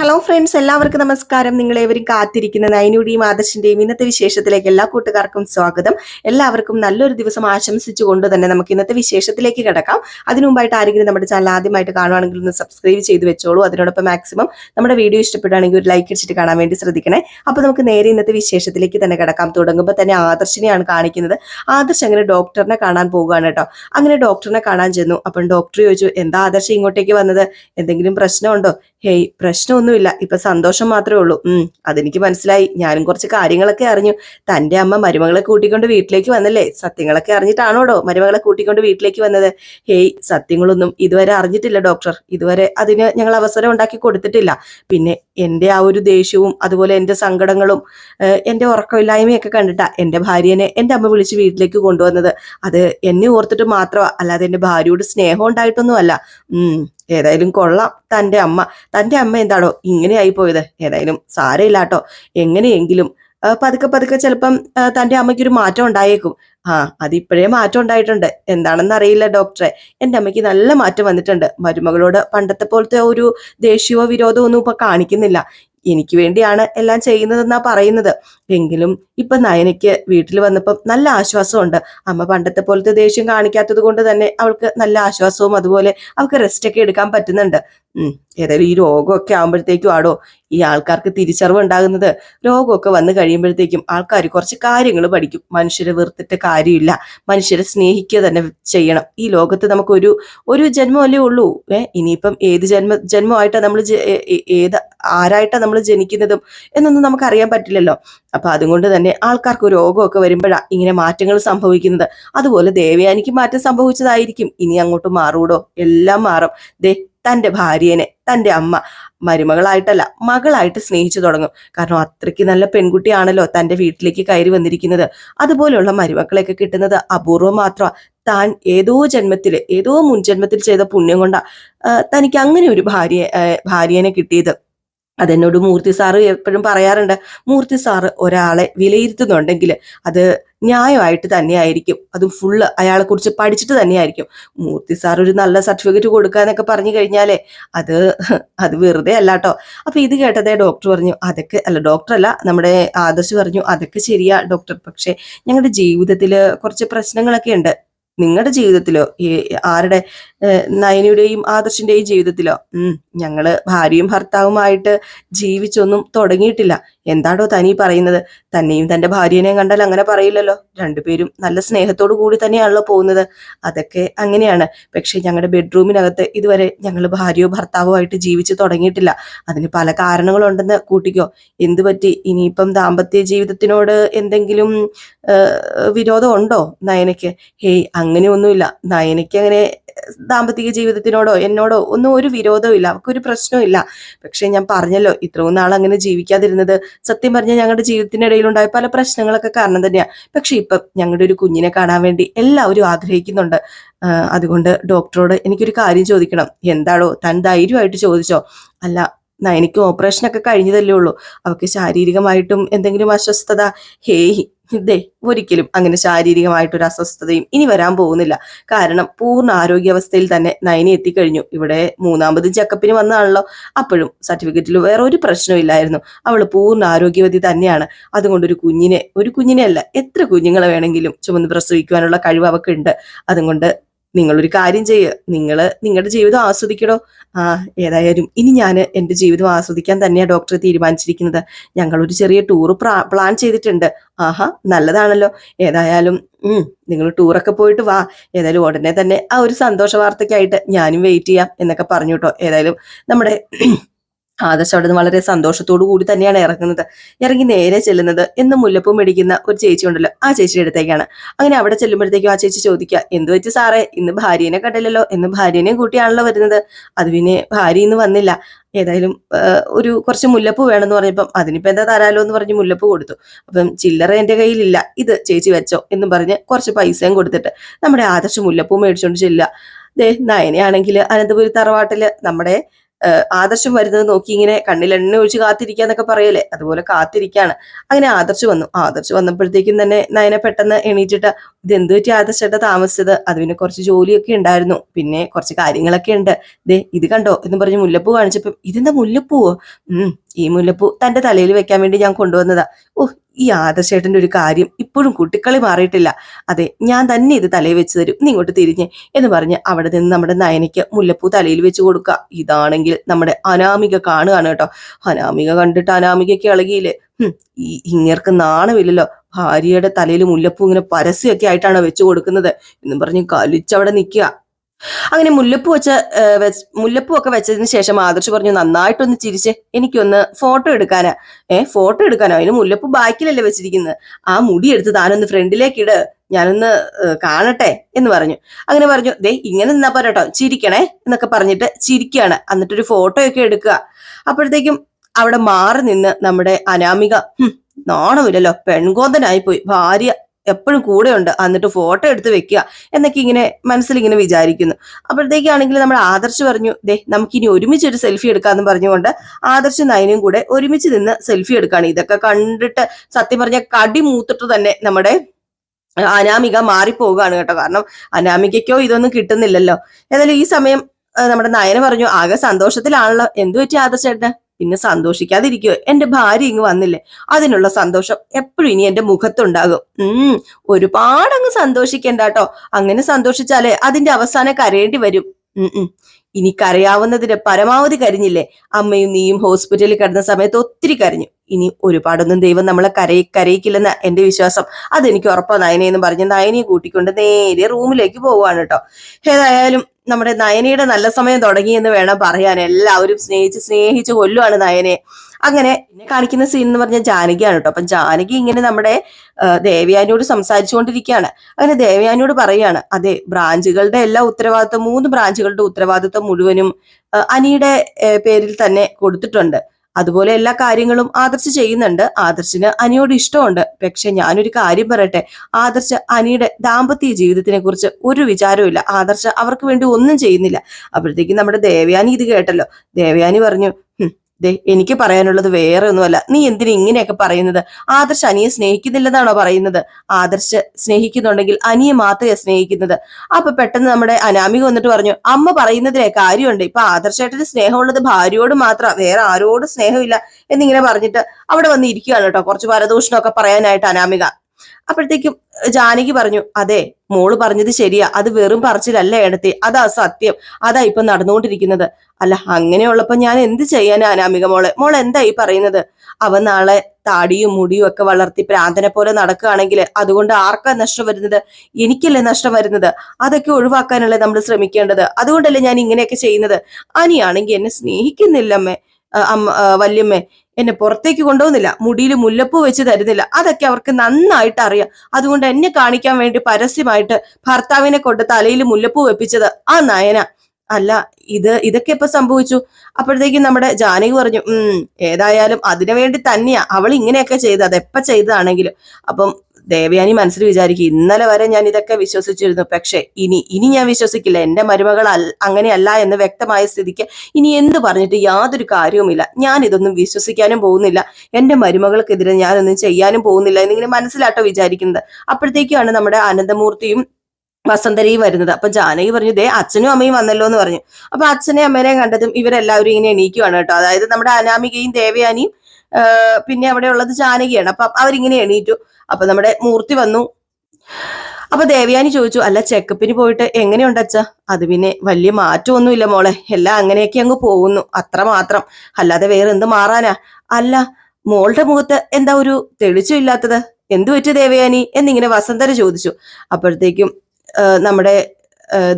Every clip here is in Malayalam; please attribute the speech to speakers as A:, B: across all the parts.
A: ഹലോ ഫ്രണ്ട്സ് എല്ലാവർക്കും നമസ്കാരം. നിങ്ങളേവരും കാത്തിരിക്കുന്ന നൈനുടിയും ആദർശിന്റെയും ഇന്നത്തെ വിശേഷത്തിലേക്ക് എല്ലാ കൂട്ടുകാർക്കും സ്വാഗതം. എല്ലാവർക്കും നല്ലൊരു ദിവസം ആശംസിച്ചുകൊണ്ട് തന്നെ നമുക്ക് ഇന്നത്തെ വിശേഷത്തിലേക്ക് കിടക്കാം. അതിനു മുമ്പായിട്ട് ആരെങ്കിലും നമ്മുടെ ചാനൽ ആദ്യമായിട്ട് കാണുവാണെങ്കിൽ ഒന്ന് സബ്സ്ക്രൈബ് ചെയ്ത് വെച്ചോളൂ. അതിനോടൊപ്പം മാക്സിമം നമ്മുടെ വീഡിയോ ഇഷ്ടപ്പെടുകയാണെങ്കിൽ ഒരു ലൈക്ക് അടിച്ചിട്ട് കാണാൻ വേണ്ടി ശ്രദ്ധിക്കണേ. അപ്പോൾ നമുക്ക് നേരെ ഇന്നത്തെ വിശേഷത്തിലേക്ക് തന്നെ കിടക്കാം. തുടങ്ങുമ്പോൾ തന്നെ ആദർശിനെയാണ് കാണിക്കുന്നത്. ആദർശ് അങ്ങനെ ഡോക്ടറിനെ കാണാൻ പോവുകയാണ് കേട്ടോ. അങ്ങനെ ഡോക്ടറിനെ കാണാൻ ചെന്നു. അപ്പം ഡോക്ടർ ചോദിച്ചു എന്താ ആദർശ് ഇങ്ങോട്ടേക്ക് വന്നത്? എന്തെങ്കിലും പ്രശ്നമുണ്ടോ? ഹേയ് പ്രശ്നമൊന്നുമില്ല ഇപ്പൊ സന്തോഷം മാത്രമേ ഉള്ളൂ. ഉം അതെനിക്ക് മനസ്സിലായി. ഞാനും കുറച്ച് കാര്യങ്ങളൊക്കെ അറിഞ്ഞു. തന്റെ അമ്മ മരുമകളെ കൂട്ടിക്കൊണ്ട് വീട്ടിലേക്ക് വന്നല്ലേ? സത്യങ്ങളൊക്കെ അറിഞ്ഞിട്ടാണോടോ മരുമകളെ കൂട്ടിക്കൊണ്ട് വീട്ടിലേക്ക് വന്നത്? ഹേയ് സത്യങ്ങളൊന്നും ഇതുവരെ അറിഞ്ഞിട്ടില്ല ഡോക്ടർ. ഇതുവരെ അതിന് ഞങ്ങൾ അവസരം ഉണ്ടാക്കി കൊടുത്തിട്ടില്ല. പിന്നെ എന്റെ ആ ഒരു ദേഷ്യവും അതുപോലെ എന്റെ സങ്കടങ്ങളും എന്റെ ഉറക്കമില്ലായ്മയൊക്കെ കണ്ടിട്ടാ എന്റെ ഭാര്യനെ എന്റെ അമ്മ വിളിച്ച് വീട്ടിലേക്ക് കൊണ്ടുവന്നത്. അത് എന്നെ ഓർത്തിട്ട് മാത്രമാ. അല്ലാതെ എന്റെ ഭാര്യയോട് സ്നേഹം ഉണ്ടായിട്ടൊന്നുമല്ല. ഏതായാലും കൊള്ളാം. തന്റെ അമ്മ തന്റെ അമ്മ എന്താണോ ഇങ്ങനെ ആയി പോയത് ഏതായാലും സാരയില്ലാട്ടോ എങ്ങനെയെങ്കിലും പതുക്കെ പതുക്കെ ചിലപ്പം തന്റെ അമ്മയ്ക്കൊരു മാറ്റം ഉണ്ടായേക്കും. ആ അതിപ്പോഴേ മാറ്റം ഉണ്ടായിട്ടുണ്ട്. എന്താണെന്ന് അറിയില്ല ഡോക്ടറെ. എന്റെ അമ്മയ്ക്ക് നല്ല മാറ്റം വന്നിട്ടുണ്ട്. മരുമകളോട് പണ്ടത്തെ പോലത്തെ ഒരു ദേഷ്യമോ വിരോധമോ ഒന്നും ഇപ്പൊ കാണിക്കുന്നില്ല. എനിക്ക് വേണ്ടിയാണ് എല്ലാം ചെയ്യുന്നതെന്നാ പറയുന്നത്. എങ്കിലും ഇപ്പൊ നയനയ്ക്ക് വീട്ടിൽ വന്നപ്പോൾ നല്ല ആശ്വാസമുണ്ട്. അമ്മ പണ്ടത്തെ പോലത്തെ ദേഷ്യം കാണിക്കാത്തത് കൊണ്ട് തന്നെ അവൾക്ക് നല്ല ആശ്വാസവും അതുപോലെ അവൾക്ക് റെസ്റ്റ് ഒക്കെ എടുക്കാൻ പറ്റുന്നുണ്ട്. ഏതായാലും ഈ രോഗമൊക്കെ ആകുമ്പോഴത്തേക്കും ആടോ ഈ ആൾക്കാർക്ക് തിരിച്ചറിവ് ഉണ്ടാകുന്നത് രോഗമൊക്കെ വന്നു കഴിയുമ്പോഴത്തേക്കും ആൾക്കാർ കുറച്ച് കാര്യങ്ങൾ പഠിക്കും. മനുഷ്യരെ വെറുത്തിട്ട് കാര്യമില്ല. മനുഷ്യരെ സ്നേഹിക്കുക തന്നെ ചെയ്യണം. ഈ ലോകത്ത് നമുക്കൊരു ഒരു ജന്മമല്ലേ ഉള്ളൂ. ഏ ഇനിയിപ്പം ഏത് ജന്മ ജന്മമായിട്ടാണ് നമ്മൾ ഏത് ആരായിട്ടാണ് നമ്മൾ ജനിക്കുന്നതും എന്നൊന്നും നമുക്ക് അറിയാൻ പറ്റില്ലല്ലോ. അപ്പൊ അതുകൊണ്ട് തന്നെ ആൾക്കാർക്ക് രോഗമൊക്കെ വരുമ്പോഴാണ് ഇങ്ങനെ മാറ്റങ്ങൾ സംഭവിക്കുന്നത്. അതുപോലെ ദേവയാനിക്ക് മാറ്റം സംഭവിച്ചതായിരിക്കും. ഇനി അങ്ങോട്ട് മാറൂടോ? എല്ലാം മാറും. ദേ തന്റെ ഭാര്യനെ തന്റെ അമ്മ മരുമകളായിട്ടല്ല മകളായിട്ട് സ്നേഹിച്ചു തുടങ്ങും. കാരണം അത്രയ്ക്ക് നല്ല പെൺകുട്ടിയാണല്ലോ തന്റെ വീട്ടിലേക്ക് കയറി വന്നിരിക്കുന്നത്. അതുപോലെയുള്ള മരുമക്കളെയൊക്കെ കിട്ടുന്നത് അപൂർവം മാത്രം താൻ ഏതോ ജന്മത്തിൽ ഏതോ മുൻജന്മത്തിൽ ചെയ്ത പുണ്യം കൊണ്ടാണ് തനിക്ക് അങ്ങനെ ഒരു ഭാര്യ ഭാര്യനെ കിട്ടിയത്. അതെന്നോട് മൂർത്തി സാറ് എപ്പോഴും പറയാറുണ്ട് മൂർത്തി സാറ് ഒരാളെ വിലയിരുത്തുന്നുണ്ടെങ്കിൽ അത് ന്യായമായിട്ട് തന്നെയായിരിക്കും. അതും ഫുള്ള് അയാളെ കുറിച്ച് പഠിച്ചിട്ട് തന്നെയായിരിക്കും. മൂർത്തി സാർ ഒരു നല്ല സർട്ടിഫിക്കറ്റ് കൊടുക്കാന്നൊക്കെ പറഞ്ഞു കഴിഞ്ഞാലേ അത് അത് വെറുതെ അല്ല കേട്ടോ അപ്പൊ ഇത് കേട്ടതേ ഡോക്ടർ പറഞ്ഞു അതൊക്കെ അല്ല ഡോക്ടർ അല്ല നമ്മുടെ ആദർശ് പറഞ്ഞു അതൊക്കെ ശരിയാ ഡോക്ടർ പക്ഷേ ഞങ്ങളുടെ ജീവിതത്തിൽ കുറച്ച് പ്രശ്നങ്ങളൊക്കെ ഉണ്ട്. നിങ്ങളുടെ ജീവിതത്തിലോ ആരുടെ നയനയുടെയും ആദർശിന്റെയും ജീവിതത്തിലോ ഉം ഞങ്ങൾ ഭാര്യയും ഭർത്താവുമായിട്ട് ജീവിച്ചൊന്നും തുടങ്ങിയിട്ടില്ല. എന്താണോ തനി പറയുന്നത്? തന്നെയും തന്റെ ഭാര്യനെയും കണ്ടാൽ അങ്ങനെ പറയില്ലല്ലോ. രണ്ടുപേരും നല്ല സ്നേഹത്തോടു കൂടി തന്നെയാണല്ലോ പോകുന്നത്. അതൊക്കെ അങ്ങനെയാണ്. പക്ഷെ ഞങ്ങളുടെ ബെഡ്റൂമിനകത്ത് ഇതുവരെ ഞങ്ങൾ ഭാര്യയോ ഭർത്താവോ ആയിട്ട് ജീവിച്ചു തുടങ്ങിയിട്ടില്ല. അതിന് പല കാരണങ്ങളുണ്ടെന്ന് കൂട്ടിക്കോ. എന്ത് പറ്റി? ഇനിയിപ്പം ദാമ്പത്യ ജീവിതത്തിനോട് എന്തെങ്കിലും വിരോധമുണ്ടോ നയനയ്ക്ക്? ഹേയ് അങ്ങനെയൊന്നുമില്ല. നയനയ്ക്ക് അങ്ങനെ ദാമ്പത്തിക ജീവിതത്തിനോടോ എന്നോടോ ഒന്നും ഒരു വിരോധവും ഇല്ല. അവർക്കൊരു പ്രശ്നവും പക്ഷെ ഞാൻ പറഞ്ഞല്ലോ ഇത്രയും നാൾ അങ്ങനെ ജീവിക്കാതിരുന്നത് സത്യം പറഞ്ഞാൽ ഞങ്ങളുടെ ജീവിതത്തിനിടയിലുണ്ടായ പല പ്രശ്നങ്ങളൊക്കെ കാരണം തന്നെയാണ് പക്ഷെ ഇപ്പം ഞങ്ങളുടെ ഒരു കുഞ്ഞിനെ കാണാൻ വേണ്ടി എല്ലാവരും ആഗ്രഹിക്കുന്നുണ്ട്. അതുകൊണ്ട് ഡോക്ടറോട് എനിക്കൊരു കാര്യം ചോദിക്കണം. എന്താണോ താൻ ധൈര്യമായിട്ട് ചോദിച്ചോ? അല്ല നയനിക്ക് ഓപ്പറേഷനൊക്കെ കഴിഞ്ഞതല്ലേ ഉള്ളൂ. അവൾക്ക് ശാരീരികമായിട്ടും എന്തെങ്കിലും അസ്വസ്ഥത. ഹേയ് ഇതേ ഒരിക്കലും അങ്ങനെ ശാരീരികമായിട്ടൊരു അസ്വസ്ഥതയും ഇനി വരാൻ പോകുന്നില്ല. കാരണം പൂർണ ആരോഗ്യാവസ്ഥയിൽ തന്നെ നയനി എത്തിക്കഴിഞ്ഞു. ഇവിടെ മൂന്നാമത് ചെക്കപ്പിന് വന്നതാണല്ലോ. അപ്പോഴും സർട്ടിഫിക്കറ്റിൽ വേറെ ഒരു പ്രശ്നവും ഇല്ലായിരുന്നു. അവൾ പൂർണ ആരോഗ്യവതി തന്നെയാണ്. അതുകൊണ്ട് ഒരു കുഞ്ഞിനെ ഒരു കുഞ്ഞിനെ അല്ല എത്ര കുഞ്ഞുങ്ങളെ വേണമെങ്കിലും ചുമന്ന് പ്രസവിക്കുവാനുള്ള കഴിവ് അവക്കുണ്ട്. അതുകൊണ്ട് നിങ്ങളൊരു കാര്യം ചെയ്യുക നിങ്ങൾ നിങ്ങളുടെ ജീവിതം ആസ്വദിക്കടോ. ആ ഏതായാലും ഇനി ഞാൻ എന്റെ ജീവിതം ആസ്വദിക്കാൻ തന്നെയാണ് ഡോക്ടർ തീരുമാനിച്ചിരിക്കുന്നത്. ഞങ്ങളൊരു ചെറിയ ടൂർ പ്ലാൻ ചെയ്തിട്ടുണ്ട്. ആഹാ നല്ലതാണല്ലോ. ഏതായാലും നിങ്ങൾ ടൂറൊക്കെ പോയിട്ട് വാ. ഏതായാലും ഉടനെ തന്നെ ആ ഒരു സന്തോഷ വാർത്തയ്ക്കായിട്ട് ഞാനും വെയിറ്റ് ചെയ്യാം എന്നൊക്കെ പറഞ്ഞു കേട്ടോ ഏതായാലും നമ്മുടെ ആദർശ് അവിടെ നിന്ന് വളരെ സന്തോഷത്തോടു കൂടി തന്നെയാണ് ഇറങ്ങുന്നത്. ഇറങ്ങി നേരെ ചെല്ലുന്നത് എന്ന് മുല്ലപ്പൂ മേടിക്കുന്ന ഒരു ചേച്ചി ഉണ്ടല്ലോ. ആ ചേച്ചിയുടെ അടുത്തേക്കാണ്. അങ്ങനെ അവിടെ ചെല്ലുമ്പോഴത്തേക്കും ആ ചേച്ചി ചോദിക്കുക എന്ത് വെച്ച് സാറേ? ഇന്ന് ഭാര്യനെ കണ്ടില്ലല്ലോ. എന്ന് ഭാര്യനെയും കൂട്ടിയാണല്ലോ വരുന്നത്. അത് പിന്നെ ഭാര്യ ഇന്ന് വന്നില്ല. ഏതായാലും ഒരു കുറച്ച് മുല്ലപ്പൂ വേണമെന്ന് പറഞ്ഞപ്പം അതിനിപ്പോ എന്താ തരാലോ എന്ന് പറഞ്ഞ് മുല്ലപ്പൂ കൊടുത്തു. അപ്പം ചില്ലറ എന്റെ കയ്യിലില്ല. ഇത് ചേച്ചി വെച്ചോ എന്ന് പറഞ്ഞ് കുറച്ച് പൈസയും കൊടുത്തിട്ട് നമ്മുടെ ആദർശ് മുല്ലപ്പൂ മേടിച്ചോണ്ട് ചെല്ലുക. ദേ നയനയാണെങ്കിൽ അനന്തപുരി തറവാട്ടിൽ നമ്മുടെ ആദർശം വരുന്നത് നോക്കി ഇങ്ങനെ കണ്ണിൽ എണ്ണ ഒഴിച്ച് കാത്തിരിക്കാന്നൊക്കെ പറയല്ലേ? അതുപോലെ കാത്തിരിക്കാണ്. അങ്ങനെ ആദർശ് വന്നു. ആദർശ് വന്നപ്പോഴത്തേക്കും തന്നെ നയനെ പെട്ടെന്ന് എണീറ്റിട്ട് ഇത് എന്ത് പറ്റി ആദർശേട്ട താമസിച്ചത്? അത് പിന്നെ കുറച്ച് ജോലിയൊക്കെ ഉണ്ടായിരുന്നു. പിന്നെ കുറച്ച് കാര്യങ്ങളൊക്കെ ഉണ്ട്. ദേ ഇത് കണ്ടോ? എന്ന് പറഞ്ഞ് മുല്ലപ്പൂ കാണിച്ചപ്പോ ഇതെന്താ മുല്ലപ്പൂവോ? ഉം ഈ മുല്ലപ്പൂ തന്റെ തലയിൽ വെക്കാൻ വേണ്ടി ഞാൻ കൊണ്ടുവന്നതാ. ഓ ഈ ആദർശേട്ടന്റെ ഒരു കാര്യം ഇപ്പോഴും കുട്ടിക്കളി മാറിയിട്ടില്ല. അതെ ഞാൻ തന്നെ ഇത് തലയിൽ വെച്ച് തരും. നീ ഇങ്ങോട്ട് തിരിഞ്ഞ് എന്ന് പറഞ്ഞ് അവിടെ നിന്ന് നമ്മുടെ നയനയ്ക്ക് മുല്ലപ്പൂ തലയിൽ വെച്ച് കൊടുക്കുക. ഇതാണെങ്കിൽ നമ്മുടെ അനാമിക കാണുകയാണ് കേട്ടോ. അനാമിക കണ്ടിട്ട് അനാമികയ്ക്ക് ഇളകിയില്ലേ? ഈ ഇങ്ങേർക്ക് നാണമില്ലല്ലോ. ഭാര്യയുടെ തലയിൽ മുല്ലപ്പൂ ഇങ്ങനെ പരസ്യമൊക്കെ ആയിട്ടാണ് വെച്ച് കൊടുക്കുന്നത്? എന്നും പറഞ്ഞ് കലിച്ചവിടെ നിൽക്കുക. അങ്ങനെ മുല്ലപ്പൂ വെച്ച മുല്ലപ്പൂ ഒക്കെ വെച്ചതിന് ശേഷം ആദർശ് പറഞ്ഞു നന്നായിട്ടൊന്ന് ചിരിച്ച് എനിക്കൊന്ന് ഫോട്ടോ എടുക്കാനാ. ഏ ഫോട്ടോ എടുക്കാനോ? അതിന് മുല്ലപ്പൂ ബാക്കിലല്ലേ വെച്ചിരിക്കുന്നത് ആ മുടി എടുത്ത് താനൊന്ന് ഫ്രണ്ടിലേക്ക് ഇട്. ഞാനൊന്ന് ഏഹ്, കാണട്ടെ എന്ന് പറഞ്ഞു. അങ്ങനെ പറഞ്ഞു ദേ ഇങ്ങനെ നിന്നാ പോരാട്ടോ. ചിരിക്കണേ എന്നൊക്കെ പറഞ്ഞിട്ട് ചിരിക്കുകയാണ് എന്നിട്ടൊരു ഫോട്ടോ ഒക്കെ എടുക്കുക. അപ്പോഴത്തേക്കും അവിടെ മാറി നിന്ന് നമ്മുടെ അനാമിക "ഹും, നാണമില്ലല്ലോ. പെൺകോന്തനായി പോയി ഭാര്യ എപ്പോഴും കൂടെയുണ്ട്. എന്നിട്ട് ഫോട്ടോ എടുത്ത് വെക്കുക എന്നൊക്കെ ഇങ്ങനെ മനസ്സിൽ ഇങ്ങനെ വിചാരിക്കുന്നു. അപ്പോഴത്തേക്കാണെങ്കിൽ നമ്മൾ ആദർശ് പറഞ്ഞു ദേ നമുക്കിനി ഒരുമിച്ച് ഒരു സെൽഫി എടുക്കാന്ന് പറഞ്ഞുകൊണ്ട് ആദർശ് നയനും കൂടെ ഒരുമിച്ച് നിന്ന് സെൽഫി എടുക്കുകയാണ് ഇതൊക്കെ കണ്ടിട്ട് സത്യം പറഞ്ഞ കടി മൂത്തിട്ട് തന്നെ നമ്മുടെ അനാമിക മാറിപ്പോവുകയാണ് കേട്ടോ. കാരണം അനാമികയ്ക്കോ ഇതൊന്നും കിട്ടുന്നില്ലല്ലോ. ഏതായാലും ഈ സമയം നമ്മുടെ നയന പറഞ്ഞു ആകെ സന്തോഷത്തിലാണല്ലോ. എന്തു പറ്റി ആദർശേട്ടന്? പിന്നെ സന്തോഷിക്കാതിരിക്കുക എന്റെ ഭാര്യ ഇങ്ങ് വന്നില്ലേ? അതിനുള്ള സന്തോഷം എപ്പോഴും ഇനി എന്റെ മുഖത്തുണ്ടാകും. ഉം ഒരുപാട് അങ്ങ് സന്തോഷിക്കണ്ട കേട്ടോ. അങ്ങനെ സന്തോഷിച്ചാലേ അതിന്റെ അവസാനം കരയേണ്ടി വരും. ഉം. ഇനി കരയാവുന്നതിന് പരമാവധി കരിഞ്ഞില്ലേ? അമ്മയും നീയും ഹോസ്പിറ്റലിൽ കിടന്ന സമയത്ത് ഒത്തിരി കരഞ്ഞു. ഇനി ഒരുപാടൊന്നും ദൈവം നമ്മളെ കരയി കരയിക്കില്ലെന്ന എന്റെ വിശ്വാസം. അതെനിക്ക് ഉറപ്പാ എന്ന് പറഞ്ഞ് നയനെ കൂട്ടിക്കൊണ്ട് നേരെ റൂമിലേക്ക് പോവാണ് കേട്ടോ. ഏതായാലും നമ്മുടെ നയനയുടെ നല്ല സമയം തുടങ്ങി എന്ന് വേണം പറയാൻ. എല്ലാവരും സ്നേഹിച്ച് സ്നേഹിച്ച് കൊല്ലുവാണ് നയനെ. അങ്ങനെ എന്നെ കാണിക്കുന്ന സീൻ എന്ന് പറഞ്ഞാൽ ജാനകിയാണ് കേട്ടോ. അപ്പം ജാനകി ഇങ്ങനെ നമ്മുടെ ദേവയാനിയോട് സംസാരിച്ചുകൊണ്ടിരിക്കുകയാണ്. അങ്ങനെ ദേവയാനിയോട് പറയുകയാണ് അതെ ബ്രാഞ്ചുകളുടെ എല്ലാ ഉത്തരവാദിത്വം മൂന്ന് ബ്രാഞ്ചുകളുടെ ഉത്തരവാദിത്വം മുഴുവനും അനിയുടെ പേരിൽ തന്നെ കൊടുത്തിട്ടുണ്ട്. അതുപോലെ എല്ലാ കാര്യങ്ങളും ആദർശ് ചെയ്യുന്നുണ്ട്. ആദർശിന് അനിയോട് ഇഷ്ടമുണ്ട്. പക്ഷെ ഞാനൊരു കാര്യം പറയട്ടെ. ആദർശ് അനിയുടെ ദാമ്പത്യ ജീവിതത്തിനെ കുറിച്ച് ഒരു വിചാരവും ആദർശ് അവർക്ക് വേണ്ടി ഒന്നും ചെയ്യുന്നില്ല. അപ്പോഴത്തേക്കും നമ്മുടെ ദേവയാനി ഇത് കേട്ടല്ലോ. ദേവയാനി പറഞ്ഞു "ഹും, ദേ എനിക്ക് പറയാനുള്ളത് വേറെ ഒന്നുമല്ല നീ എന്തിനു ഇങ്ങനെയൊക്കെ പറയുന്നത്? ആദർശ് അനിയെ സ്നേഹിക്കുന്നില്ലെന്നാണോ പറയുന്നത്? ആദർശ് സ്നേഹിക്കുന്നുണ്ടെങ്കിൽ അനിയെ മാത്രമേ സ്നേഹിക്കുന്നത്. അപ്പൊ പെട്ടെന്ന് നമ്മുടെ അനാമിക വന്നിട്ട് പറഞ്ഞു അമ്മ പറയുന്നതിലെ കാര്യമുണ്ട്. ഇപ്പൊ ആദർശേട്ടന് സ്നേഹമുള്ളത് ഭാര്യയോട് മാത്രം വേറെ ആരോടും സ്നേഹമില്ല എന്നിങ്ങനെ പറഞ്ഞിട്ട് അവിടെ വന്ന് ഇരിക്കുകയാണ് കേട്ടോ കുറച്ച് പരദൂഷണമൊക്കെ പറയാനായിട്ട് അനാമിക. അപ്പോഴത്തേക്കും ജാനകി പറഞ്ഞു അതെ മോൾ പറഞ്ഞത് ശരിയാ. അത് വെറും പറച്ചിലല്ല എടുത്തി അതാ സത്യം. അതാ ഇപ്പൊ നടന്നുകൊണ്ടിരിക്കുന്നത്. അല്ല അങ്ങനെയുള്ളപ്പോ ഞാൻ എന്ത് ചെയ്യാനാ അനാമിക മോളെ? മോൾ എന്താ ഈ പറയുന്നത്? അവൻ നാളെ താടിയും മുടിയും ഒക്കെ വളർത്തി പ്രാന്തനെ പോലെ നടക്കുകയാണെങ്കിൽ അതുകൊണ്ട് ആർക്കാ നഷ്ടം വരുന്നത്? എനിക്കല്ലേ നഷ്ടം വരുന്നത്? അതൊക്കെ ഒഴിവാക്കാനല്ലേ നമ്മൾ ശ്രമിക്കേണ്ടത്? അതുകൊണ്ടല്ലേ ഞാൻ ഇങ്ങനെയൊക്കെ ചെയ്യുന്നത്? അനിയാണെങ്കിൽ എന്നെ സ്നേഹിക്കുന്നില്ലമ്മേ. അമ്മ വല്യമ്മ എന്നെ പുറത്തേക്ക് കൊണ്ടുപോകുന്നില്ല. മുടിയിൽ മുല്ലപ്പൂ വെച്ച് തരുന്നില്ല. അതൊക്കെ അവർക്ക് നന്നായിട്ട് അറിയാം. അതുകൊണ്ട് എന്നെ കാണിക്കാൻ വേണ്ടി പരസ്യമായിട്ട് ഭർത്താവിനെ കൊണ്ട് തലയിൽ മുല്ലപ്പൂ വെപ്പിച്ചത് ആ നയന. അല്ല ഇത് ഇതൊക്കെ ഇപ്പൊ സംഭവിച്ചു? അപ്പോഴത്തേക്കും നമ്മുടെ ജാനകി പറഞ്ഞു ഉം ഏതായാലും അതിനു വേണ്ടി തന്നെയാ. അവൾ ഇങ്ങനെയൊക്കെ ചെയ്തത്. അതെപ്പ ചെയ്തതാണെങ്കിലും. അപ്പം ദേവയാനി മനസ്സിൽ വിചാരിക്കും ഇന്നലെ വരെ ഞാൻ ഇതൊക്കെ വിശ്വസിച്ചിരുന്നു. പക്ഷേ ഇനി ഇനി ഞാൻ വിശ്വസിക്കില്ല. എന്റെ മരുമകൾ അങ്ങനെയല്ല എന്ന് വ്യക്തമായ സ്ഥിതിക്ക് ഇനി എന്ത് പറഞ്ഞിട്ട് യാതൊരു കാര്യവുമില്ല. ഞാൻ ഇതൊന്നും വിശ്വസിക്കാനും പോകുന്നില്ല. എന്റെ മരുമകൾക്കെതിരെ ഞാനൊന്നും ചെയ്യാനും പോകുന്നില്ല. എന്നിങ്ങനെ മനസ്സിലാട്ടോ വിചാരിക്കുന്നത്. അപ്പോഴത്തേക്കാണ് നമ്മുടെ അനന്തമൂർത്തിയും വസന്തരയും വരുന്നത്. അപ്പൊ ജാനകി പറഞ്ഞു ദേ അച്ഛനും അമ്മയും വന്നല്ലോ എന്ന് പറഞ്ഞു. അപ്പൊ അച്ഛനെയും അമ്മേനെയും കണ്ടതും ഇവരെല്ലാവരും ഇങ്ങനെ എണീക്കുവാണ് കേട്ടോ. അതായത് നമ്മുടെ അനാമികയും ദേവയാനിയും പിന്നെ അവിടെ ഉള്ളത് ജാനകിയാണ്. അപ്പൊ അവരിങ്ങനെ എണീറ്റു. അപ്പൊ നമ്മുടെ മൂർത്തി വന്നു. അപ്പൊ ദേവയാനി ചോദിച്ചു അല്ല ചെക്കപ്പിന് പോയിട്ട് എങ്ങനെയുണ്ട് അച്ഛ? അത് പിന്നെ വലിയ മാറ്റമൊന്നുമില്ല മോളെ. എല്ലാം അങ്ങനെയൊക്കെ അങ്ങ് പോകുന്നു. അത്ര മാത്രം. അല്ലാതെ വേറെ എന്ത് മാറാനാ? അല്ല മോളുടെ മുഖത്ത് എന്താ ഒരു തെളിച്ചമില്ലാത്തത് എന്തു പറ്റി ദേവയാനി? എന്നിങ്ങനെ വസന്തര ചോദിച്ചു. അപ്പോഴത്തേക്കും നമ്മുടെ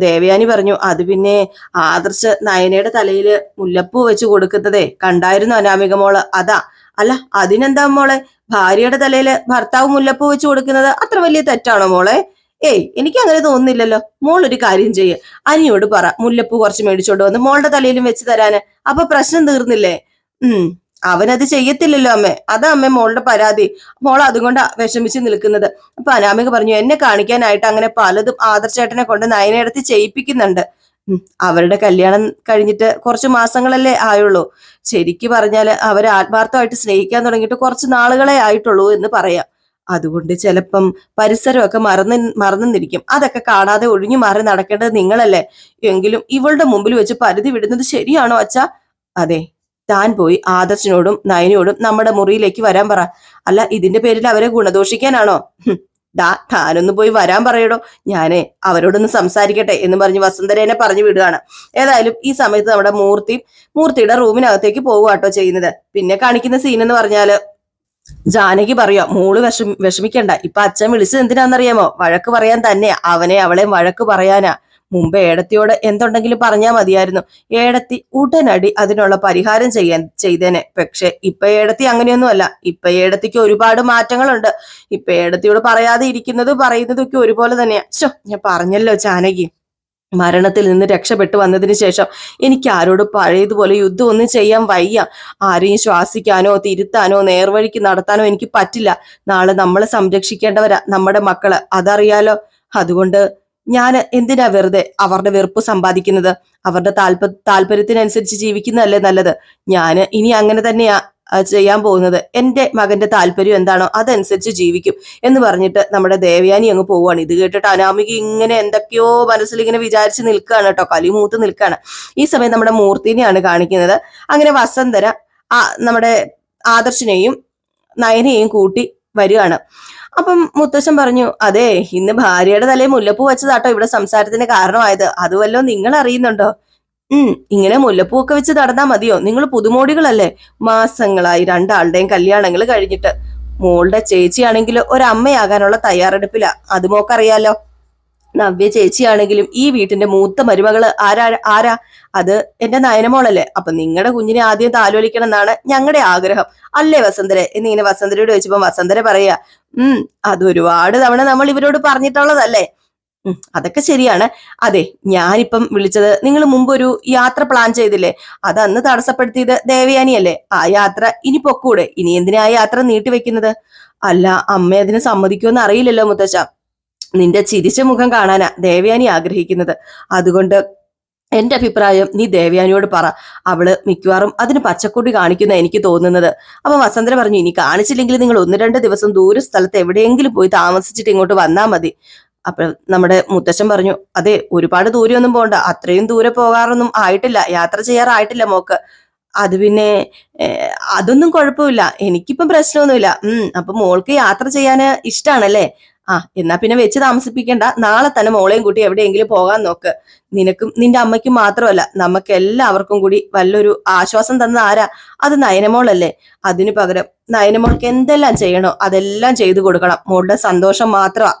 A: ദേവയാനി പറഞ്ഞു അത് പിന്നെ ആദർശ് നയനയുടെ തലയിൽ മുല്ലപ്പൂ വെച്ച് കൊടുക്കുന്നതേ. കണ്ടായിരുന്നു അനാമിക മോൾ. അതാ. അല്ല അതിനെന്താ മോളെ? ഭാര്യയുടെ തലയിൽ ഭർത്താവ് മുല്ലപ്പൂ വെച്ച് കൊടുക്കുന്നത് അത്ര വലിയ തെറ്റാണോ മോളെ? ഏയ് എനിക്ക് അങ്ങനെ തോന്നുന്നില്ലല്ലോ. മോൾ ഒരു കാര്യം ചെയ്യ്. അനിയോട് പറ മുല്ലപ്പൂ കുറച്ച് മേടിച്ചോണ്ട് വന്ന് മോളുടെ തലയിലും വെച്ച് തരാന്. അപ്പൊ പ്രശ്നം തീർന്നില്ലേ? ഉം അവനത് ചെയ്യത്തില്ലല്ലോ അമ്മേ. അതാ അമ്മേ മോളുടെ പരാതി. മോൾ അതുകൊണ്ട് വിഷമിച്ച് നിൽക്കുന്നത്. അപ്പൊ അനാമിക പറഞ്ഞു എന്നെ കാണിക്കാനായിട്ട് അങ്ങനെ പലതും ആദർശേട്ടനെ കൊണ്ട് നയനയെടുത്ത് ചെയ്യിപ്പിക്കുന്നുണ്ട്. അവരുടെ കല്യാണം കഴിഞ്ഞിട്ട് കുറച്ച് മാസങ്ങളല്ലേ ആയുള്ളൂ. ശരിക്ക് പറഞ്ഞാൽ അവരെ ആത്മാർത്ഥമായിട്ട് സ്നേഹിക്കാൻ തുടങ്ങിയിട്ട് കുറച്ച് നാളുകളെ ആയിട്ടുള്ളൂ എന്ന് പറയാം. അതുകൊണ്ട് ചിലപ്പം പരിസരമൊക്കെ മറന്നു മറന്നിരിക്കും അതൊക്കെ കാണാതെ ഒഴിഞ്ഞു മാറി നടക്കേണ്ടത് നിങ്ങളല്ലേ. എങ്കിലും ഇവളുടെ മുമ്പിൽ വെച്ച് പരിധി വിടുന്നത് ശരിയാണോ അച്ഛ? അതെ. താൻ പോയി ആദർശിനോടും നയനോടും നമ്മുടെ മുറിയിലേക്ക് വരാൻ പറ. അല്ല ഇതിന്റെ പേരിൽ അവരെ ഗുണദോഷിക്കാനാണോ? ദാ താനൊന്ന് പോയി വരാൻ പറയടോ. ഞാനേ അവരോടൊന്ന് സംസാരിക്കട്ടെ എന്ന് പറഞ്ഞ് വസന്തരേനെ പറഞ്ഞു വിടുകയാണ്. ഏതായാലും ഈ സമയത്ത് നമ്മുടെ മൂർത്തി മൂർത്തിയുടെ റൂമിനകത്തേക്ക് പോവുകയാട്ടോ ചെയ്യുന്നത്. പിന്നെ കാണിക്കുന്ന സീൻ എന്ന് പറഞ്ഞാൽ ജാനകി പറയാ മോൾ വിഷമ വിഷമിക്കണ്ട. ഇപ്പൊ അച്ഛൻ വിളിച്ചത് എന്തിനാണെന്നറിയാമോ വഴക്ക് പറയാൻ തന്നെ അവനെ അവളെ വഴക്ക് പറയാനാ. മുമ്പ് ഏടത്തിയോട് എന്തുണ്ടെങ്കിലും പറഞ്ഞാൽ മതിയായിരുന്നു. ഏടത്തി ഉടനടി അതിനുള്ള പരിഹാരം ചെയ്യാൻ ചെയ്തേനെ. പക്ഷെ ഇപ്പൊ ഏടത്തി അങ്ങനെയൊന്നുമല്ല. ഇപ്പൊ ഏടത്തിക്ക് ഒരുപാട് മാറ്റങ്ങളുണ്ട്. ഇപ്പൊ ഏടത്തിയോട് പറയാതെ ഇരിക്കുന്നത് പറയുന്നതും ഒക്കെ ഒരുപോലെ തന്നെയാ. ശോ ഞാൻ പറഞ്ഞല്ലോ ചാനകി. മരണത്തിൽ നിന്ന് രക്ഷപ്പെട്ടു വന്നതിന് ശേഷം എനിക്ക് ആരോട് പഴയതുപോലെ യുദ്ധം ഒന്നും ചെയ്യാൻ വയ്യ. ആരെയും ശ്വാസിക്കാനോ തിരുത്താനോ നേർവഴിക്ക് നടത്താനോ എനിക്ക് പറ്റില്ല. നാളെ നമ്മളെ സംരക്ഷിക്കേണ്ടവരാ നമ്മുടെ മക്കൾ. അതറിയാലോ? അതുകൊണ്ട് ഞാൻ എന്തിനാ വെറുതെ അവരുടെ വെറുപ്പ് സമ്പാദിക്കുന്നത്? അവരുടെ താല്പ താല്പര്യത്തിനനുസരിച്ച് ജീവിക്കുന്നതല്ലേ നല്ലത്. ഞാൻ ഇനി അങ്ങനെ തന്നെയാ ചെയ്യാൻ പോകുന്നത്. എന്റെ മകന്റെ താല്പര്യം എന്താണോ അതനുസരിച്ച് ജീവിക്കും എന്ന് പറഞ്ഞിട്ട് നമ്മുടെ ദേവയാനി അങ്ങ് പോവുകയാണ്. ഇത് കേട്ടിട്ട് അനാമിക ഇങ്ങനെ എന്തൊക്കെയോ മനസ്സിൽ ഇങ്ങനെ വിചാരിച്ച് നിൽക്കുകയാണ് കേട്ടോ. കലിമൂത്ത് നിൽക്കുകയാണ്. ഈ സമയം നമ്മുടെ മൂർത്തിനെയാണ് കാണിക്കുന്നത്. അങ്ങനെ വസന്തര നമ്മുടെ ആദർശിനെയും നയനെയും കൂട്ടി വരികയാണ്. അപ്പം മുത്തശ്ശൻ പറഞ്ഞു അതെ ഇന്ന് ഭാര്യയുടെ തലയിൽ മുല്ലപ്പൂ വെച്ചതാട്ടോ ഇവിടെ സംസാരത്തിന് കാരണമായത്. അതുവല്ലോ നിങ്ങൾ അറിയുന്നുണ്ടോ? ഉം ഇങ്ങനെ മുല്ലപ്പൂ ഒക്കെ വെച്ച് നടന്നാ മതിയോ? നിങ്ങൾ പുതുമോടികളല്ലേ? മാസങ്ങളായി രണ്ടാളുടെയും കല്യാണങ്ങൾ കഴിഞ്ഞിട്ട്. മോളുടെ ചേച്ചിയാണെങ്കിൽ ഒരമ്മയാകാനുള്ള തയ്യാറെടുപ്പില്ല അത് മോക്കറിയാലോ? നവ്യ ചേച്ചിയാണെങ്കിലും ഈ വീട്ടിന്റെ മൂത്ത മരുമകൾ ആരാ ആരാ? അത് എന്റെ നയനമോളല്ലേ. അപ്പൊ നിങ്ങളുടെ കുഞ്ഞിനെ ആദ്യം താലോലിക്കണം എന്നാണ് ഞങ്ങളുടെ ആഗ്രഹം. അല്ലേ വസന്തരെ? എന്നിങ്ങനെ വസന്തരയോട് ചോദിച്ചപ്പോ വസന്തര പറയാ ഉം അത് ഒരുപാട് തവണ നമ്മൾ ഇവരോട് പറഞ്ഞിട്ടുള്ളതല്ലേ? അതൊക്കെ ശരിയാണ്. അതെ ഞാനിപ്പം വിളിച്ചത് നിങ്ങൾ മുമ്പ് ഒരു യാത്ര പ്ലാൻ ചെയ്തില്ലേ? അത് അന്ന് തടസ്സപ്പെടുത്തിയത് ദേവയാനിയല്ലേ? ആ യാത്ര ഇനി പൊക്കൂടെ. ഇനി എന്തിനാ യാത്ര നീട്ടിവെക്കുന്നത് അല്ല അമ്മ അതിന് സമ്മതിക്കുമെന്ന് അറിയില്ലല്ലോ മുത്തശ്ശ നിന്റെ ചിരിച്ച മുഖം കാണാനാ ദേവയാനി ആഗ്രഹിക്കുന്നത്. അതുകൊണ്ട് എന്റെ അഭിപ്രായം നീ ദേവയാനിയോട് പറ. അവൾ മിക്കവാറും അതിന് പച്ചക്കൂട്ടി കാണിക്കുന്ന എനിക്ക് തോന്നുന്നത്. അപ്പൊ വസന്തര പറഞ്ഞു ഇനി കാണിച്ചില്ലെങ്കിൽ നിങ്ങൾ ഒന്ന് രണ്ട് ദിവസം ദൂര സ്ഥലത്ത് എവിടെയെങ്കിലും പോയി താമസിച്ചിട്ട് ഇങ്ങോട്ട് വന്നാ മതി. അപ്പൊ നമ്മുടെ മുത്തശ്ശൻ പറഞ്ഞു അതെ ഒരുപാട് ദൂരെയൊന്നും പോകണ്ട അത്രയും ദൂരെ പോകാറൊന്നും ആയിട്ടില്ല. യാത്ര ചെയ്യാറായിട്ടില്ല മോക്ക്. അത് പിന്നെ അതൊന്നും കുഴപ്പമില്ല. എനിക്കിപ്പം പ്രശ്നമൊന്നുമില്ല. ഉം അപ്പൊ മോൾക്ക് യാത്ര ചെയ്യാന് ഇഷ്ടാണല്ലേ? ആ എന്നാ പിന്നെ വെച്ച് താമസിപ്പിക്കണ്ട. നാളെ തന്നെ മോളെയും കൂട്ടി എവിടെയെങ്കിലും പോകാൻ നോക്ക്. നിനക്കും നിന്റെ അമ്മയ്ക്കും മാത്രമല്ല നമുക്ക് എല്ലാവർക്കും കൂടി വല്ലൊരു ആശ്വാസം തന്ന ആരാ? അത് നയനമോളല്ലേ? അതിനു പകരം നയനമോൾക്ക് എന്തെല്ലാം ചെയ്യണോ അതെല്ലാം ചെയ്തു കൊടുക്കണം. മോളുടെ സന്തോഷം മാത്രമാ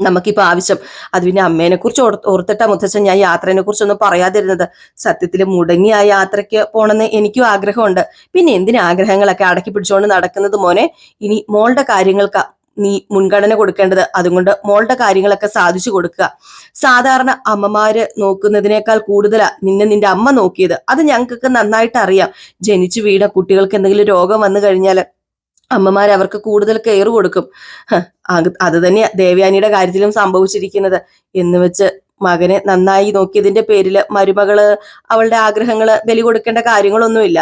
A: നമുക്കിപ്പോ ആവശ്യം. അത് പിന്നെ അമ്മേനെ കുറിച്ച് ഓർത്തിട്ടാ മുത്തച്ഛൻ ഞാൻ യാത്രേനെ കുറിച്ചൊന്നും പറയാതിരുന്നത്. സത്യത്തിൽ മുടങ്ങിയ ആ യാത്രയ്ക്ക് പോണെന്ന് എനിക്കും ആഗ്രഹമുണ്ട്. പിന്നെ എന്തിനാഗ്രഹങ്ങളൊക്കെ അടക്കി പിടിച്ചുകൊണ്ട് നടക്കുന്നത് മോനെ? ഇനി മോളുടെ കാര്യങ്ങൾക്ക് നീ മുൻഗണന കൊടുക്കേണ്ടത് അതുകൊണ്ട് മോളുടെ കാര്യങ്ങളൊക്കെ സാധിച്ചു കൊടുക്കുക. സാധാരണ അമ്മമാര് നോക്കുന്നതിനേക്കാൾ കൂടുതലാ നിന്നെ നിന്റെ അമ്മ നോക്കിയത്. അത് ഞങ്ങൾക്കൊക്കെ നന്നായിട്ട് അറിയാം. ജനിച്ചു വീണ കുട്ടികൾക്ക് എന്തെങ്കിലും രോഗം വന്നു കഴിഞ്ഞാൽ അമ്മമാർ അവർക്ക് കൂടുതൽ കെയർ കൊടുക്കും. അത് തന്നെയാ ദേവയാനിയുടെ കാര്യത്തിലും സംഭവിച്ചിരിക്കുന്നത്. എന്ന് വെച്ച് മകനെ നന്നായി നോക്കിയതിന്റെ പേരിൽ മരുമകൾ അവളുടെ ആഗ്രഹങ്ങൾ ബലി കൊടുക്കേണ്ട കാര്യങ്ങളൊന്നുമില്ല.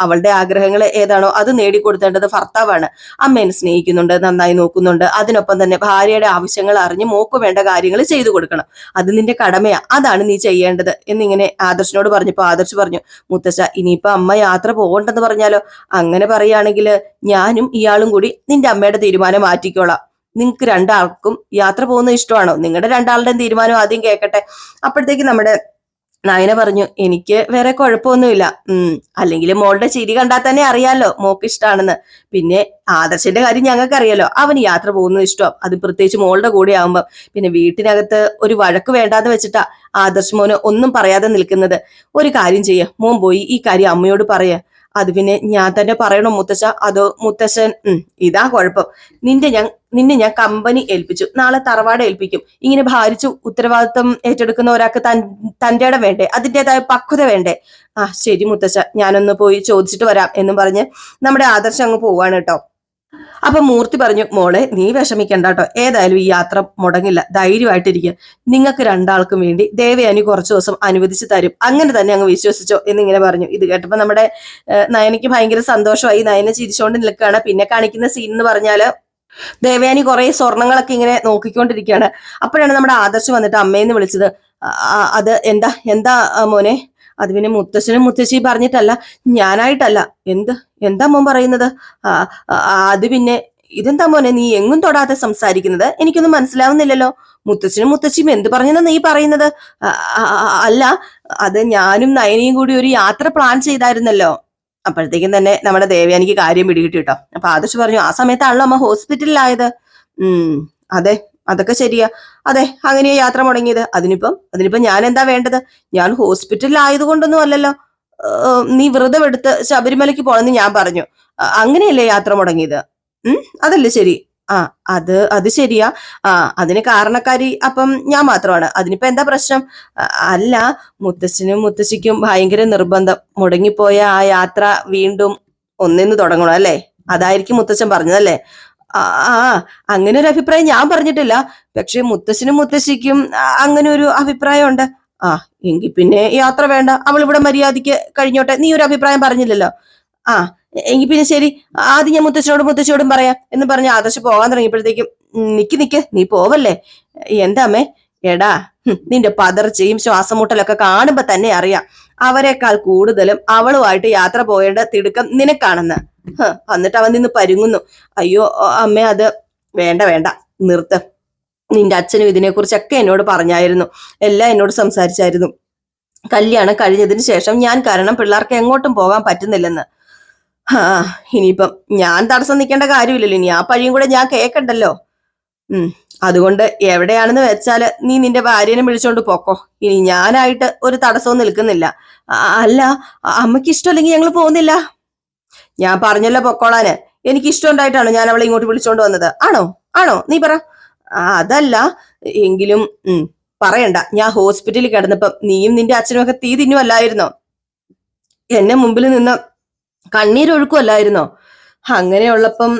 A: അവളുടെ ആഗ്രഹങ്ങൾ ഏതാണോ അത് നേടിക്കൊടുത്തേണ്ടത് ഭർത്താവാണ്. അമ്മേനെ സ്നേഹിക്കുന്നുണ്ട് നന്നായി നോക്കുന്നുണ്ട്. അതിനൊപ്പം തന്നെ ഭാര്യയുടെ ആവശ്യങ്ങൾ അറിഞ്ഞ് മോക്ക് വേണ്ട കാര്യങ്ങൾ ചെയ്തു കൊടുക്കണം. അത് നിന്റെ കടമയാ. അതാണ് നീ ചെയ്യേണ്ടത്. എന്നിങ്ങനെ ആദർശിനോട് പറഞ്ഞപ്പോ ആദർശ് പറഞ്ഞു മുത്തശ്ശ ഇനിയിപ്പോ അമ്മ യാത്ര പോകണ്ടെന്ന് പറഞ്ഞാലോ? അങ്ങനെ പറയുകയാണെങ്കിൽ ഞാനും ഇയാളും കൂടി നിന്റെ അമ്മയുടെ തീരുമാനം മാറ്റിക്കോളാം. നിങ്ങൾക്ക് രണ്ടാൾക്കും യാത്ര പോകുന്നത് ഇഷ്ടമാണോ? നിങ്ങളുടെ രണ്ടാളുടെയും തീരുമാനം ആദ്യം കേൾക്കട്ടെ അപ്പോഴത്തേക്ക് നമ്മുടെ നയന പറഞ്ഞു എനിക്ക് വേറെ കുഴപ്പമൊന്നുമില്ല. ഉം അല്ലെങ്കിൽ മോളുടെ ചിരി കണ്ടാൽ തന്നെ അറിയാലോ മോക്ക് ഇഷ്ടമാണെന്ന് പിന്നെ ആദർശന്റെ കാര്യം ഞങ്ങൾക്ക് അറിയാലോ അവന് യാത്ര പോകുന്നത് ഇഷ്ടം. അത് പ്രത്യേകിച്ച് മോളുടെ കൂടെ ആവുമ്പം. പിന്നെ വീട്ടിനകത്ത് ഒരു വഴക്ക് വേണ്ടാന്ന് വെച്ചിട്ടാ ആദർശ് മോന് ഒന്നും പറയാതെ നിൽക്കുന്നത്. ഒരു കാര്യം ചെയ്യ മോൻ പോയി ഈ കാര്യം അമ്മയോട് പറയ. അത് പിന്നെ ഞാൻ തന്നെ പറയണോ മുത്തശ്ശ. അതോ മുത്തശ്ശൻ ഇതാ കുഴപ്പം. നിന്റെ ഞാൻ നിന്നെ ഞാൻ കമ്പനി ഏൽപ്പിച്ചു. നാളെ തറവാട് ഏൽപ്പിക്കും. ഇങ്ങനെ ഭാരിച്ചു ഉത്തരവാദിത്വം ഏറ്റെടുക്കുന്ന ഒരാൾക്ക് തൻ തന്റെ ഇടം വേണ്ടേ? അതിന്റെതായ പക്വത വേണ്ടേ? ആ ശരി മുത്തശ്ശ. ഞാനൊന്ന് പോയി ചോദിച്ചിട്ട് വരാം എന്നും പറഞ്ഞ് നമ്മുടെ ആദർശം അങ്ങ് പോവാണ് കേട്ടോ. അപ്പൊ മൂർത്തി പറഞ്ഞു മോളെ നീ വിഷമിക്കണ്ട കേട്ടോ ഏതായാലും ഈ യാത്ര മുടങ്ങില്ല. ധൈര്യമായിട്ടിരിക്കുക നിങ്ങൾക്ക് രണ്ടാൾക്കും വേണ്ടി ദേവയാനി കുറച്ചു ദിവസം അനുവദിച്ചു തരും. അങ്ങനെ തന്നെ അങ്ങ് വിശ്വസിച്ചോ എന്നിങ്ങനെ പറഞ്ഞു. ഇത് കേട്ടപ്പോ നമ്മുടെ നയനയ്ക്ക് ഭയങ്കര സന്തോഷമായി. നയന ചിരിച്ചുകൊണ്ട് നിൽക്കുകയാണ്. പിന്നെ കാണിക്കുന്ന സീൻ എന്ന് പറഞ്ഞാൽ ദേവയാനി കുറെ സ്വർണങ്ങളൊക്കെ ഇങ്ങനെ നോക്കിക്കൊണ്ടിരിക്കുകയാണ്. അപ്പോഴാണ് നമ്മുടെ ആദർശ് വന്നിട്ട് അമ്മയെന്ന് വിളിച്ചത് അത് എന്താ എന്താ മോനെ? അത് പിന്നെ മുത്തശ്ശനും മുത്തശ്ശി പറഞ്ഞിട്ടല്ല ഞാനായിട്ടല്ല. എന്ത് എന്താ മോൻ പറയുന്നത്? അത് പിന്നെ ഇതെന്താ മോനെ നീ എങ്ങും തൊടാതെ സംസാരിക്കുന്നത്? എനിക്കൊന്നും മനസ്സിലാവുന്നില്ലല്ലോ. മുത്തശ്ശനും മുത്തശ്ശിയും എന്ത് പറഞ്ഞെന്നാ നീ പറയുന്നത്? അല്ല അത് ഞാനും നയനയും കൂടി ഒരു യാത്ര പ്ലാൻ ചെയ്തായിരുന്നല്ലോ. അപ്പോഴത്തേക്കും തന്നെ നമ്മുടെ ദേവയാനിക്ക് കാര്യം പിടികിട്ടി കേട്ടോ. അപ്പൊ ആദർശ് പറഞ്ഞു ആ സമയത്താണല്ലോ അമ്മ ഹോസ്പിറ്റലിലായത്. ഉം അതെ. അതൊക്കെ ശരിയാ. അതെ അങ്ങനെയാ യാത്ര മുടങ്ങിയത്. അതിനിപ്പം അതിനിപ്പം ഞാൻ എന്താ വേണ്ടത്? ഞാൻ ഹോസ്പിറ്റലിൽ ആയതുകൊണ്ടൊന്നും അല്ലല്ലോ നീ വ്രതം എടുത്ത് ശബരിമലയ്ക്ക് പോണെന്ന് ഞാൻ പറഞ്ഞു. അങ്ങനെയല്ലേ യാത്ര മുടങ്ങിയത്? ഉം അതല്ലേ ശരി. ആ അത് അത് ശരിയാ. ആ അതിന് കാരണക്കാരി അപ്പം ഞാൻ മാത്രമാണ്. അതിനിപ്പോ എന്താ പ്രശ്നം? അല്ല മുത്തശ്ശനും മുത്തശ്ശിക്കും ഭയങ്കര നിർബന്ധം. മുടങ്ങിപ്പോയ ആ യാത്ര വീണ്ടും ഒന്നിന്ന് തുടങ്ങണം അല്ലേ? അതായിരിക്കും മുത്തച്ഛൻ പറഞ്ഞതല്ലേ? ആ അങ്ങനെ ഒരു അഭിപ്രായം ഞാൻ പറഞ്ഞിട്ടില്ല. പക്ഷെ മുത്തശ്ശനും മുത്തശ്ശിക്കും അങ്ങനെ ഒരു അഭിപ്രായമുണ്ട്. ആ എങ്കിൽ പിന്നെ യാത്ര വേണ്ട. അവൾ ഇവിടെ മര്യാദയ്ക്ക് കഴിഞ്ഞോട്ടെ. നീ ഒരു അഭിപ്രായം പറഞ്ഞില്ലല്ലോ. ആ എങ്കിൽ പിന്നെ ശരി. ആദ്യം ഞാൻ മുത്തശ്ശനോടും മുത്തശ്ശിയോടും പറയാം എന്ന് പറഞ്ഞ് ആദർശ് പോകാൻ തുടങ്ങിയപ്പോഴത്തേക്കും "ഉം, നിക്ക് നിക്ക് നീ പോവല്ലേ? എന്താ അമ്മേ എടാ നിന്റെ പതർച്ചയും ശ്വാസമുട്ടലൊക്കെ കാണുമ്പോ തന്നെ അറിയാം അവരെക്കാൾ കൂടുതലും അവളുമായിട്ട് യാത്ര പോയേണ്ട തിടുക്കം നിനക്കാണെന്ന്. എന്നിട്ട് അവൻ നിന്ന് പരുങ്ങുന്നു. അയ്യോ അമ്മ അമ്മേ അത് വേണ്ട വേണ്ട നിർത്ത്. നിന്റെ അച്ഛനും ഇതിനെക്കുറിച്ചൊക്കെ എന്നോട് പറഞ്ഞായിരുന്നു. എല്ലാം എന്നോട് സംസാരിച്ചായിരുന്നു. കല്യാണം കഴിഞ്ഞതിന് ശേഷം ഞാൻ കാരണം പിള്ളേർക്ക് എങ്ങോട്ടും പോകാൻ പറ്റുന്നില്ലെന്ന്. ആ ഇനിയിപ്പം ഞാൻ തടസ്സം നിൽക്കേണ്ട കാര്യമില്ലല്ലോ. ഇനി ആ പഴിയും കൂടെ ഞാൻ കേൾക്കണ്ടല്ലോ ഉം അതുകൊണ്ട് എവിടെയാണെന്ന് വെച്ചാൽ നീ നിന്റെ ഭാര്യനെ വിളിച്ചോണ്ട് പോക്കോ. ഇനി ഞാനായിട്ട് ഒരു തടസ്സവും നിൽക്കുന്നില്ല. അല്ല അമ്മയ്ക്ക് ഇഷ്ടമല്ലെങ്കിൽ ഞങ്ങൾ പോകുന്നില്ല. ഞാൻ പറഞ്ഞല്ലോ പൊക്കോളാന്. എനിക്ക് ഇഷ്ടമുണ്ടായിട്ടാണ് ഞാൻ അവളെ ഇങ്ങോട്ട് വിളിച്ചോണ്ട് വന്നത്. ആണോ? ആണോ? നീ പറ. അതല്ല. എങ്കിലും ഉം പറയണ്ട. ഞാൻ ഹോസ്പിറ്റലിൽ കിടന്നപ്പം നീയും നിന്റെ അച്ഛനും ഒക്കെ തീ തിന്നുമല്ലായിരുന്നോ എന്നെ മുമ്പിൽ നിന്ന് കണ്ണീരൊഴുക്കുമല്ലായിരുന്നോ അങ്ങനെയുള്ളപ്പം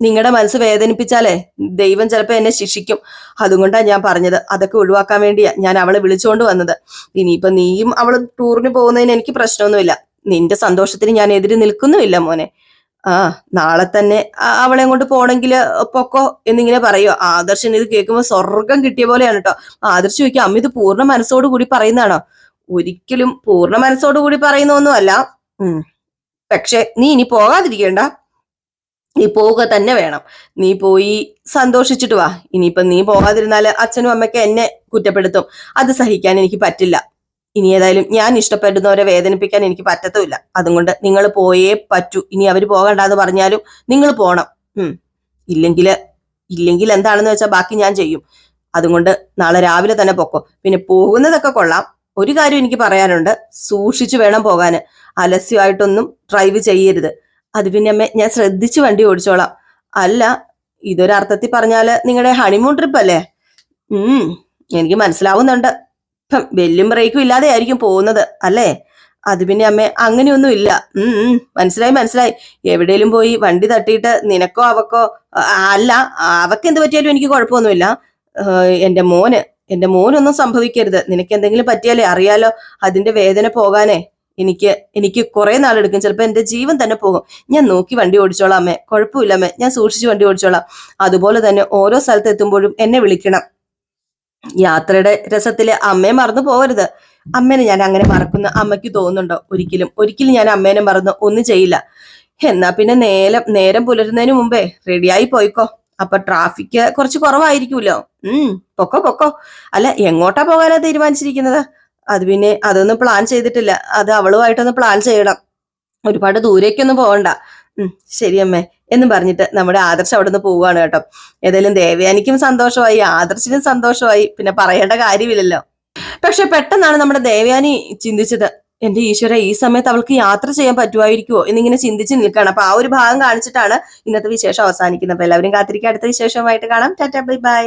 A: നിങ്ങളുടെ മനസ്സ് വേദനിപ്പിച്ചാലേ ദൈവം ചിലപ്പോൾ എന്നെ ശിക്ഷിക്കും. അതുകൊണ്ടാണ് ഞാൻ പറഞ്ഞത്. അതൊക്കെ ഒഴിവാക്കാൻ വേണ്ടിയാ ഞാൻ അവളെ വിളിച്ചുകൊണ്ട് വന്നത്. ഇനിയിപ്പൊ നീയും അവൾ ടൂറിന് പോകുന്നതിന് എനിക്ക് പ്രശ്നമൊന്നുമില്ല. നിന്റെ സന്തോഷത്തിന് ഞാൻ എതിര് നിൽക്കുന്നുമില്ല മോനെ. ആ നാളെ തന്നെ അവളെ കൊണ്ട് പോണെങ്കിൽ പൊക്കോ എന്നിങ്ങനെ പറയോ ആദർശൻ ഇത് കേൾക്കുമ്പോൾ സ്വർഗം കിട്ടിയ പോലെയാണ് കേട്ടോ ആദർശ് ചോദിക്കും അമ്മ ഇത് പൂർണ മനസ്സോട് കൂടി പറയുന്നതാണോ? ഒരിക്കലും പൂർണ മനസ്സോട് കൂടി പറയുന്നൊന്നുമല്ല ഉം. പക്ഷെ നീ ഇനി പോകാതിരിക്കേണ്ട. നീ പോവുക തന്നെ വേണം. നീ പോയി സന്തോഷിച്ചിട്ട് വാ. ഇനിയിപ്പം നീ പോകാതിരുന്നാൽ അച്ഛനും അമ്മയ്ക്ക് എന്നെ കുറ്റപ്പെടുത്തും. അത് സഹിക്കാൻ എനിക്ക് പറ്റില്ല. ഇനി ഏതായാലും ഞാൻ ഇഷ്ടപ്പെടുന്നവരെ വേദനിപ്പിക്കാൻ എനിക്ക് പറ്റത്തുമില്ല. അതുകൊണ്ട് നിങ്ങൾ പോയേ പറ്റൂ. ഇനി അവർ പോകണ്ടെന്ന് പറഞ്ഞാലും നിങ്ങൾ പോകണം ഉം. ഇല്ലെങ്കിൽ ഇല്ലെങ്കിൽ എന്താണെന്ന് വെച്ചാൽ ബാക്കി ഞാൻ ചെയ്യും. അതുകൊണ്ട് നാളെ രാവിലെ തന്നെ പൊക്കോ. പിന്നെ പോകുന്നതൊക്കെ കൊള്ളാം. ഒരു കാര്യം എനിക്ക് പറയാനുണ്ട്. സൂക്ഷിച്ചു വേണം പോകാൻ അലസ്യമായിട്ടൊന്നും ഡ്രൈവ് ചെയ്യരുത്. അത് പിന്നെ അമ്മ ഞാൻ ശ്രദ്ധിച്ച് വണ്ടി ഓടിച്ചോളാം. അല്ല ഇതൊരർത്ഥത്തിൽ പറഞ്ഞാൽ നിങ്ങളുടെ ഹണിമൂൺ ട്രിപ്പ് അല്ലേ? ഉം എനിക്ക് മനസ്സിലാവുന്നുണ്ട്. ഇപ്പം ബെല്ലും ബ്രേക്കും ഇല്ലാതെ ആയിരിക്കും പോകുന്നത് അല്ലേ? അത് പിന്നെ അമ്മ അങ്ങനെയൊന്നും ഇല്ല. ഉം മനസ്സിലായി മനസ്സിലായി. എവിടെയും പോയി വണ്ടി തട്ടിയിട്ട് നിനക്കോ അവക്കോ അല്ല അവക്ക് എന്ത് പറ്റിയാലും എനിക്ക് കുഴപ്പമൊന്നുമില്ല. എന്റെ മോന് എന്റെ മോനൊന്നും സംഭവിക്കരുത്. നിനക്ക് എന്തെങ്കിലും പറ്റിയാലേ അറിയാലോ അതിന്റെ വേദന പോകാനേ. എനിക്ക് എനിക്ക് കുറെ നാളെടുക്കും. ചിലപ്പോൾ എന്റെ ജീവൻ തന്നെ പോകും. ഞാൻ നോക്കി വണ്ടി ഓടിച്ചോളാം അമ്മേ. കുഴപ്പമില്ല അമ്മേ. ഞാൻ സൂക്ഷിച്ച് വണ്ടി ഓടിച്ചോളാം. അതുപോലെ തന്നെ ഓരോ സ്ഥലത്ത് എത്തുമ്പോഴും എന്നെ വിളിക്കണം. യാത്രയുടെ രസത്തിൽ അമ്മയെ മറന്നു പോകരുത് അമ്മേനെ ഞാൻ അങ്ങനെ മറക്കുന്ന. അമ്മയ്ക്ക് തോന്നുന്നുണ്ടോ? ഒരിക്കലും. ഒരിക്കലും ഞാൻ അമ്മേനെ മറന്ന് ഒന്നും ചെയ്യില്ല. എന്നാ പിന്നെ നേരം നേരം പുലരുന്നതിന് മുമ്പേ റെഡിയായി പോയിക്കോ. അപ്പൊ ട്രാഫിക് കുറച്ച് കുറവായിരിക്കുമല്ലോ ഉം പൊക്കോ പൊക്കോ. അല്ല എങ്ങോട്ടാ പോകാനാ തീരുമാനിച്ചിരിക്കുന്നത്? അത് പിന്നെ അതൊന്നും പ്ലാൻ ചെയ്തിട്ടില്ല. അത് അവളുമായിട്ടൊന്ന് പ്ലാൻ ചെയ്യണം. ഒരുപാട് ദൂരേക്കൊന്നും പോകണ്ട ശരി അമ്മേ. എന്ന് പറഞ്ഞിട്ട് നമ്മുടെ ആദർശ് അവിടെ നിന്ന് പോവുകയാണ് കേട്ടോ. ഏതായാലും ദേവയാനിക്കും സന്തോഷമായി ആദർശിനും സന്തോഷമായി. പിന്നെ പറയേണ്ട കാര്യമില്ലല്ലോ. പക്ഷെ പെട്ടെന്നാണ് നമ്മുടെ ദേവയാനി ചിന്തിച്ചത് എന്റെ ഈശ്വര ഈ സമയത്ത് അവൾക്ക് യാത്ര ചെയ്യാൻ പറ്റുമായിരിക്കുമോ എന്നിങ്ങനെ ചിന്തിച്ച് നിൽക്കുകയാണ്. അപ്പൊ ആ ഒരു ഭാഗം കാണിച്ചിട്ടാണ് ഇന്നത്തെ വിശേഷം അവസാനിക്കുന്നത്. അപ്പൊ എല്ലാവരും കാത്തിരിക്കുക. അടുത്ത വിശേഷമായിട്ട് കാണാം. Tata bye bye.